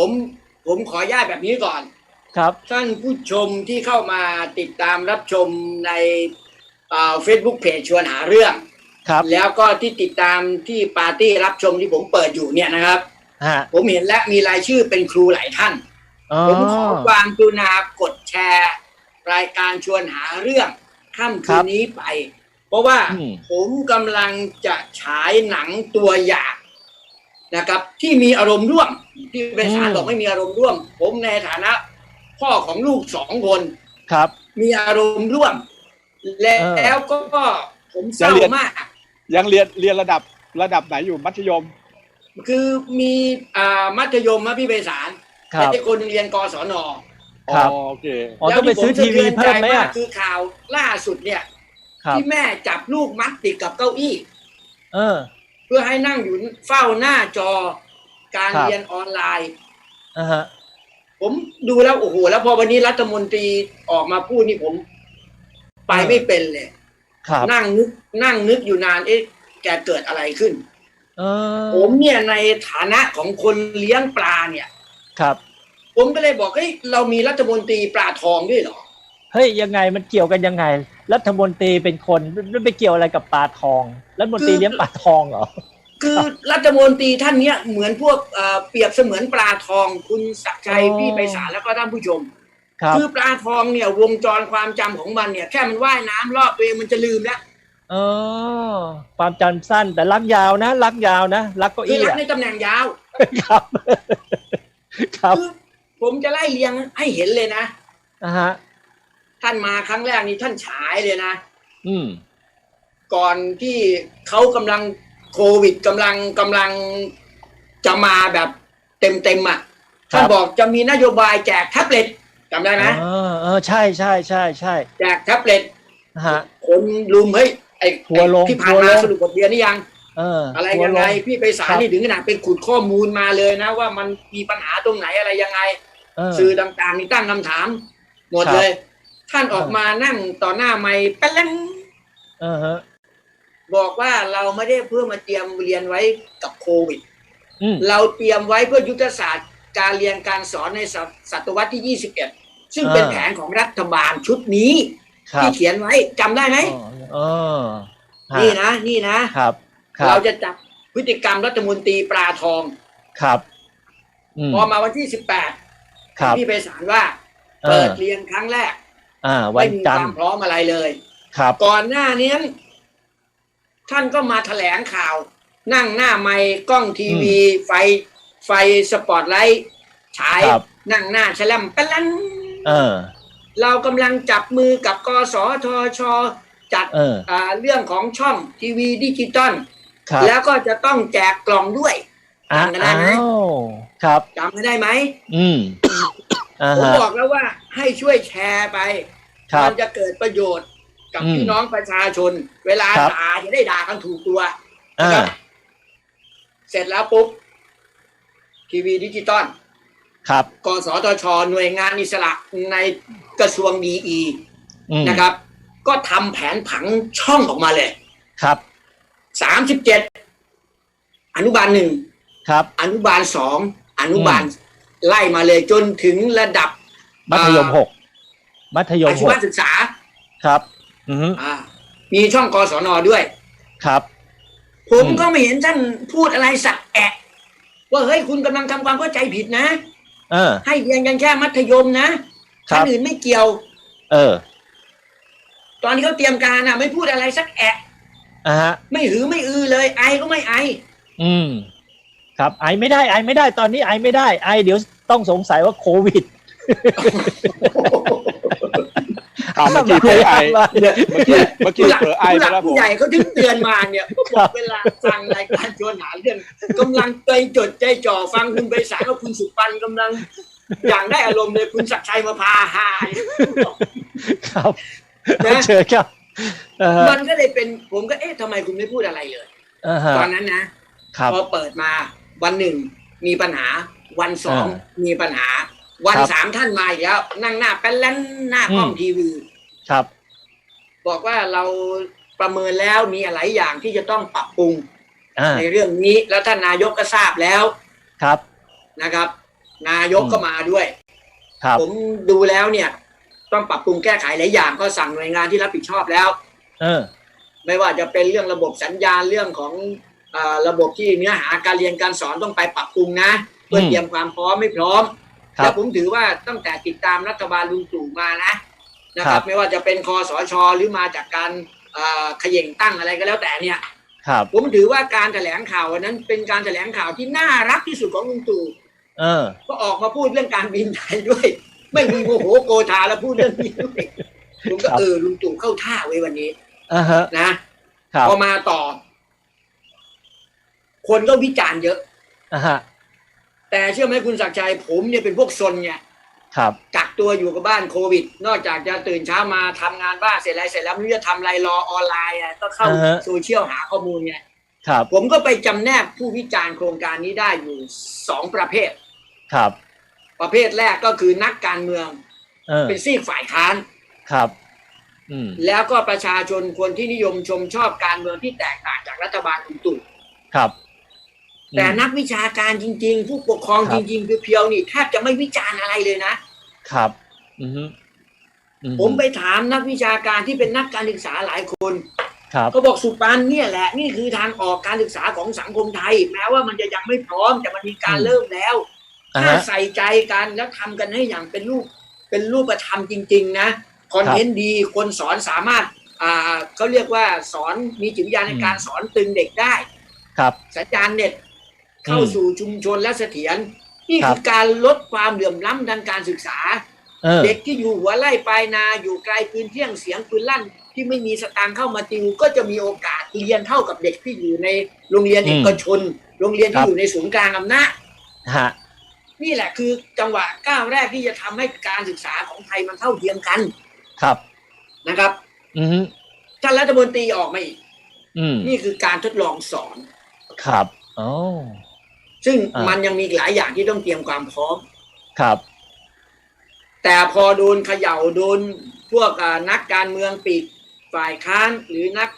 ผมผมขออนุญาตแบบนี้ก่อน ครับท่านผู้ชมที่เข้ามาติดตามรับชมในเฟซบุ๊กเพจชวนหาเรื่องครับ แล้วก็ที่ติดตามที่ปาร์ตี้รับชมที่ผมเปิดอยู่เนี่ยนะครับฮะผมเห็นและมีรายชื่อเป็นครูหลายท่านอ๋อผมขอความกรุณากดแชร์ รายการชวนหาเรื่องค่ำคืนนี้ไป เพราะว่าอืมผมกำลังจะฉายหนังตัวอย่าง นะครับ ที่มีอารมณ์ร่วม ที่เป็นสารบอกไม่มีอารมณ์ร่วม ผมในฐานะ พ่อของลูกสองคนครับ มีอารมณ์ร่วม และเออแล้วก็ผมเศร้าจะเรียนมาก ยังเรียนเรียนระดับระดับไหนอยู่มัธยม คือมีอ่ามัธยมนะพี่ไพศาลครัแต่บที่คนเรียนกศนครับอ๋อโอเคอ๋อต้องไปซื้อทีวีเพิ่มไหมแล้วที่ผสะทือนใจากอะคือข่าวล่าสุดเนี่ยครับที่แม่จับลูกมัดติดกับเก้าอี้ เออเพื่อให้นั่งอยู่เฝ้าหน้าจอการครับเรียนออนไลน์อ่าฮะผมดูแล้วโอ้โหแล้วพอวันนี้รัฐมนตรีออกมาพูดนี่ผม ไปไม่เป็นเลยครับนั่งนึกนั่งนึกอยู่นานเอ๊ะแกเกิดอะไรขึ้นเออผมเนี่ยในฐานะของคนเลี้ยงปลาเนี่ย ครับ ผมก็เลยบอกเฮ้ยเรามีรัฐมนตรีปลาทองด้วยเหรอ เฮ้ยยังไงมันเกี่ยวกันยังไง รัฐมนตรีเป็นคนไม่ไปเกี่ยวอะไรกับปลาทองรัฐมนตรีคือเลี้ยงปลาทองเหรอคือรัฐมนตรีท่านเนี้ยเหมือนพวกเอ่อเปรียบเสมือนปลาทอง คุณศักดิ์ชัยอ๋อพี่ไพศาลแล้วก็ท่านผู้ชมครับคือปลาทองเนี่ยวงจรความจำของมันเนี่ย แค่มันว่ายน้ำรอบตัวเองมันจะลืมแล้วเออความจำสั้นแต่รักยาวนะรักยาวนะรักเก็คืออี้รักอะในตำแหน่งยาวครับ ครับคือผมจะไล่เรียงให้เห็นเลยนะนะฮะ ท่านมาครั้งแรกนี่ท่านฉายเลยนะอืม ก่อนที่เขากำลังโควิดกำลังกำลังจะมาแบบเต็มเต็มๆอะครับท่านบอกจะมีนโยบายแจกแท็บเล็ตจำได้ไหมเออเออใช่ใช่ใช่ใช่แจกแท็บเล็ตนะฮะคนลุมเฮ้ยไอ้ทัวร์ลงที่ผ่านทัวร์มาลงสรุปบทเรียนนี่ยังเอออะไรทัวยังไงลพี่ไปสารครับนี่ถึงขนาดไปขุดข้อมูลมาเลยนะ ว่ามันมีปัญหาตรงไหนอะไรยังไงเออสื่อต่างๆนี่ตั้งคำถาม หมดครับเลย ท่านออกมานั่งต่อหน้าไม่แป้นเออฮะบอกว่าเราไม่ได้เพื่อมาเตรียมเรียนไว้กับโควิด อืมเราเตรียมไว้เพื่อยุทธศาสตร์การเรียนการสอนในศตศตวรรษที่ 21 ซึ่งเป็นอ่าแผนของรัฐบาลชุดนี้ครับที่เขียนไว้จำได้ไหมอ๋อเออฮนี่นะ นี่นะ ครับครัเราบจะจับพฤติกรรมรัฐมนตรีปลาทอง ครับอืมพอมาวันที่ 18ครับพี่ไปสารว่า เอเปิอดเรียนครั้งแรก อ่า วัไม่นมีจัคนวาทมร์พร้อมอะไรเลยครับ ก่อนหน้านี้ท่านก็มาแถลงข่าว นั่งหน้าไมค์กล้องทีวี ไฟไฟสปอตไลท์ฉายครับนั่งหน้าแฉลมปะลันเออ เรากำลังจับมือกับกสทช จัดเอออ่าเรื่องของช่องทีวีดิจิตอลครับแล้วก็จะต้องแจกกล่องด้วยอ้าจำกันได้ไหมวครับจำไม่ได้ไหม อืมอ่า ผมฮะบอกแล้วว่าให้ช่วยแชร์ไป ครับ มันจะเกิดประโยชน์กับอืมพี่น้องประชาชน เวลาครับ ด่าจะได้ด่ากันถูกตัว อ่านะครับเสร็จแล้วปุ๊บ ทีวีดิจิตอลครับ กสทช หน่วยงานอิสระในกระทรวงดีอีอืมนะครับ ก็ทำแผนผังช่องออกมาเลย ครับ สามสิบเจ็ดอนุบาลหนึ่งครับ อนุบาลสองอนุบาล ไล่มาเลยจนถึงระดับมัธยมหกมัธยมอาชีหวกศึกษาครับ อืมอ่ามีช่องกศนด้วยครับผมอืมก็ไม่เห็นท่านพูดอะไรสักแอะว่าเฮ้ยคุณกำลังทำความเข้าใจผิดนะเออ ให้เรียนกันแค่มัธยมนะครัท่าบนอื่นไม่เกี่ยว เออ ตอนที่เขาเตรียมการอะ ไม่พูดอะไรสักแอะอ่าฮะ ไม่หือไม่อือเลย ไอก็ไม่ไอ อืม ครับ ไอไม่ได้ไอไม่ได้ตอนนี้ไอไม่ได้ไอเดี๋ยว ต้องสงสัยว่าโควิดอ่าเมื่อกี้เผลอไอเนี่ยเมื่อกี้เมื่อกี้ผู้หลักเผลอไอผู้หไปลักแล้วผมผู้ใหญ่เขาถึงเตือนมาเนี่ยเขาบอกเวลาฟังรายการชวนหาเรื่องกำลังใจจดใจจ่อฟังคุณไปสารว่าคุณสุปันกำลัง อย่างได้อารมณ์เลยคุณศักดิ์ชัยมาพาหายครับนะเชิญครับเออมันก็เลยเป็นผมก็เอ๊ะทำไมคุณไม่พูดอะไรเลยอ่าฮะตอนนั้นนะครับพอเปิดมาวันหนึ่งมีปัญหา วันสองอ่ามีปัญหา วันครับสามท่านมาอีกแล้ว นั่งหน้าแป้นแล่นหน้ากล้องอืมทีวีครับ บอกว่าเราประเมินแล้วมีหลายอย่างที่จะต้องปรับปรุงอ่าในเรื่องนี้แล้วท่านนายกก็ทราบแล้วครับนะครับ นายกก็มาด้วยครับผมดูแล้วเนี่ย ต้องปรับปรุงแก้ไขหลายอย่างก็สั่งหน่วยงานที่รับผิดชอบแล้ว เออ ไม่ว่าจะเป็นเรื่องระบบสัญญาณเรื่องของเออระบบที่เนื้อหาการเรียนการสอนต้องไปปรับปรุงนะ เพื่ออืมเตรียมความพร้อมไม่พร้อมครัและบผมถือว่าตั้งแต่ติดตามรัฐบาลลุงตู่มานะนะคครัรับบไม่ว่าจะเป็นคอสชหรือมาจากการเอ่อเขย่งตั้งอะไรก็แล้วแต่เนี่ยครับผมถือว่าการแถลงข่าววันนั้นเป็นการแถลงข่าวที่น่ารักที่สุดของลุงตู่เออก็ออกมาพูดเรื่องการบินไทยด้วย ไม่มีโมโหโกธาแล้วพูดเรื่องนี้ด้วยผมก็ครับเออลุงตู่เข้าท่าไว้วันนี้อ่าฮะนะครับพอมาต่อ คนก็วิจารณ์เยอะอ่าฮะ แต่เชื่อไหมคุณศักดิ์ชัยผมเนี่ยเป็นพวกซนไงครับกักตัวอยู่กับบ้านโควิด นอกจากจะตื่นเช้ามาทำงานบ้านเสร็จแล้วเสร็จแล้วไม่รู้จะทำอะไรรอออนไลน์อะก็เข้าอ่าฮะโซเชียลหาข้อมูลไงครับ ผมก็ไปจำแนกผู้วิจารณ์โครงการนี้ได้อยู่สองประเภท ครับ ประเภทแรกก็คือนักการเมืองเออเป็นซีกฝ่ายค้านครับอืมแล้วก็ประชาชนคนที่นิยมชมชอบการเมืองที่แตกต่างจากรัฐบาลลุงตู่ครับ แต่อืมนักวิชาการจริง ๆ ผู้ปกครองครัจบริง ๆ เพียวๆนี่แทบจะไม่วิจารณ์อะไรเลยนะครับ อือฮึอืผมไปถามนักวิชาการที่เป็นนักการศึกษาหลายคนครับเขาบอกสุปันเนี่ยแหละ นี่คือทางออกการศึกษาของสังคมไทย แม้ว่ามันจะยังไม่พร้อมแต่มันมีการอืมเริ่มแล้วอ่าถ้าฮะใส่ใจกันแล้วทำกันให้อย่างเป็นรูปเป็นรูปธรรมจริง ๆ นะคอนเทนต์ดีคนสอนสามารถอ่าเขาเรียกว่าสอนมีจิตวิทยาในการสอนตึงเด็กได้ ครับสัญญาณเน็ต เข้าอืมสู่ชุมชนและเสถียรนี่ครัคืบอการลดความเหลื่อมล้ำทางการศึกษาเออเด็กที่อยู่หัวไร่ปลายนาอยู่ไกลปืนเที่ยงเสียงปืนลั่น ที่ไม่มีสตางค์เข้ามาติวก็จะมีโอกาสเรียนเท่ากับเด็กที่อยู่ในโรงเรียนอืมเอกชน โรงเรียนครัที่บอยู่ในศูนย์กลางอำนาจฮะนี่แหละคือจังหวะก้าวแรกที่จะทำให้การศึกษาของไทยมันเท่าเทียมกัน ครับนะครับ อือฮึท่านรัฐมนตรีออกมาอีกอืมนี่คือการทดลองสอน ครับ อ๋อ ซึ่งอ่ามัมันยังมีอีกหลายอย่างที่ต้องเตรียมความพร้อมครับ แต่พอโดนเขย่าโดนพวกอ่านักการเมืองปีกฝ่ายค้านหรือนัก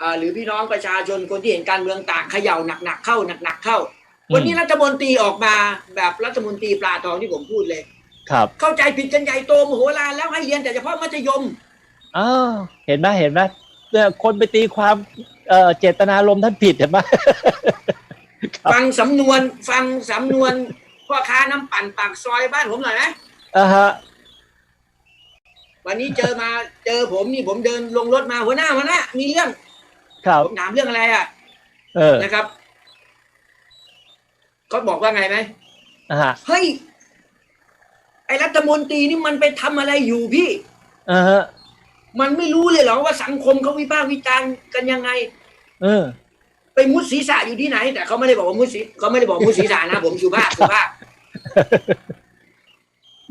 อ่าหรือพี่น้องประชาชนคนที่เห็นการเมืองต่างเขย่าหนักๆเข้าหนักๆเข้าอืมวันนี้รัฐมนตรีออกมาแบบรัฐมนตรีปลาทองที่ผมพูดเลย ครับ เข้าใจผิดกันใหญ่โตมโหฬารแล้วให้เรียนแต่เฉพาะมัธยมอ้าวเห็นไหมเห็นไหมเนี่ยคนไปตีความเอ่อเจตนารมณ์ท่านผิดเห็นไหมครับ ฟังสำนวนฟังสำนวนพ่อค้าน้ำปั่นปากซอยบ้านผมหน่อยนะอ่าฮะวันนี้เจอมาเจอผมนี่ผมเดินลงรถมาหัวหน้าหัวหน้ามีเรื่องครับผมถามเรื่องอะไรอะเออนะครับก็บอกว่าไงไหมอ่าฮะเฮ้ยไอรัฐมนตรีนี่มันไปทำอะไรอยู่พี่อ่าฮะมันไม่รู้เลยเหรอว่าสังคมเขาวิพากษ์วิจารณ์กันยังไง เออ ไปมุดศีรษะอยู่ที่ไหน แต่เขาไม่ได้บอกว่ามุดศีเขาไม่ได้บอกมุดศีรษะนะ ผมสุภาพสุภาพ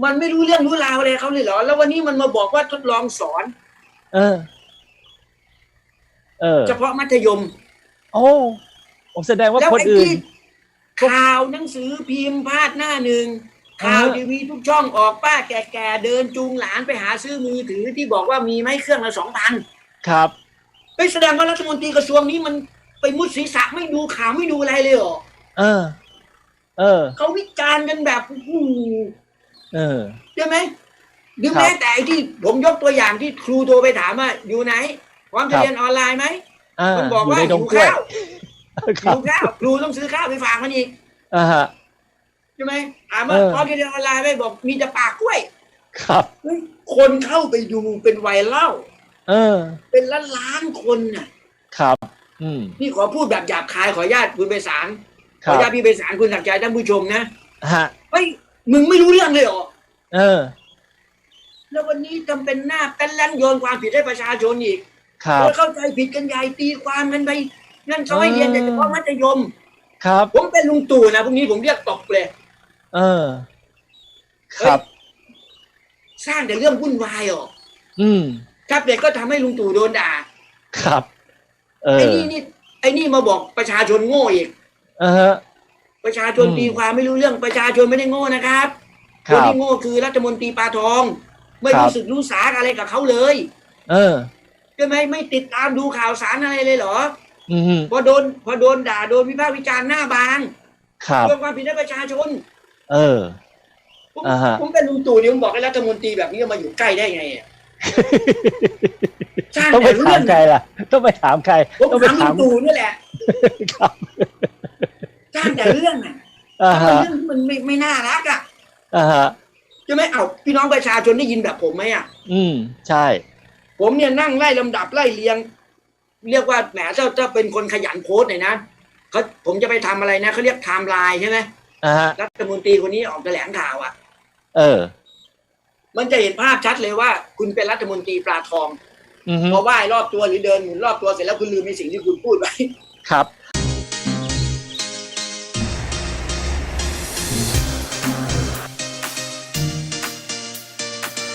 มันไม่รู้เรื่องรู้ราวอะไรเขาเลยเหรอ แล้ววันนี้มันมาบอกว่าทดลองสอน เออ เออ เฉพาะมัธยม โอ้ผมแสดงว่าแล้วคนไอ้อื่นที่ข่าวหนังสือพิมพ์พาดหน้าหนึ่งข่าวอ่าฮะทีวีทุกช่องออกป้าแก่ๆเดินจูงหลานไปหาซื้อมือถือที่บอกว่ามีไหมเครื่องละสองพันครับไปแสดงว่ารัฐมนตรีกระทรวงนี้มัน ไปมุดศีรษะไม่ดูข่าวไม่ดูอะไรเลยเหรอเออ เออ เขาวิจารณ์กันแบบโอ้โหเออ ใช่ไหมหรือครับ แม้แต่ไอ้ที่ผมยกตัวอย่างที่ครูโทรไปถามว่าอยู่ไหนพร้อมจะครับเรียนออนไลน์ไหมอ่ามันบอกอยู่ว่าในดหิงวกล้วยข้าวคหิรับวข้าวครูต้องซื้อข้าวไปฝากมันอีกอ่าฮะ ใช่ไหมถามว่าเออ พร้อมจะเรียนออนไลน์ไหมบอกมีแต่ปากกล้วยครับ เฮ้ยคนเข้าไปดูเป็นไวรัลเออ เป็นล้านล้านๆคนน่ะ ครับอืม นี่ขอพูดแบบหยาบคายขออนุญาตคุณไปสารคขอรัอบนุญาตพี่ไปสารคุณสักดิ์ใจท่านผู้ชมนะฮะเฮ้ยมึงไม่รู้เรื่องเลยเหรอเออ แล้ววันนี้ทำเป็นหน้าเป็นแล่นโยนความผิดให้ประชาชนอีกครับโดยเข้าใจผิดกันใหญ่ตีความกันไปนั่นเขาให้เรียนแต่เฉพาะมัธยม ครับ ผมเป็นลุงตู่นะพรุ่งนี้ผมเรียกตบเลย เออ ครับ สร้างแต่เรื่องวุ่นวายอะอืมครับเด็กก็ทำให้ลุงตู่โดนด่า ครับ เอไอ้อนี่นี่ไอ้นี่มาบอกประชาชนโง่อีก เออฮะ ประชาชนอืมตีความไม่รู้เรื่องประชาชนไม่ได้โง่นะครับคคนรับที่โง่คือรัฐมนตรีปาทอง ไม่ครับ รู้สึกรู้สาอะไรกับเขาเลยเออ ใช่ไหมไม่ติดตามดูข่าวสารอะไรเลยเหรอ อืมพอโดนพอโดนด่าโดนวิพากษ์วิจารณ์หน้าบางครับโยนความผิดให้ประชาชนเออ ผมอ่าฮะ ผมเป็นลุงตู่เนี่ยผมบอกให้รัฐมนตรีแบบนี้มาอยู่ใกล้ได้ไงอะ สร้างต้องไปแต่เรื่ถาอมงใครล่ะ ต้องไปถามใคร ผมต้องไปถามลุถามงตู่นี่แหละครับสร้างแต่เรื่องอะอ่าแล้วฮะเรื่องที่มันไม่ไม่น่ารักอะอ่าฮะใช่ไหมเอาพี่น้องประชาชนได้ยินแบบผมไหมอะ อืม ใช่ ผมเนี่ยนั่งไล่ลำดับไล่เรียง เรียกว่าแหมถ้าถ้าเป็นคนขยันโพสต์หน่อยนะเขาผมจะไปทำอะไรนะเขาเรียกไทม์ไลน์ใช่ไหมอ่าฮะรัฐมนตรีคนนี้ออกแถลงข่าวอะ เออ มันจะเห็นภาพชัดเลยว่า คุณเป็นรัฐมนตรีปลาทองอือฮึพอไหว้รอบตัวหรือเดินหมุนรอบตัวเสร็จแล้วคุณลืมในสิ่งที่คุณพูดไว้ครับ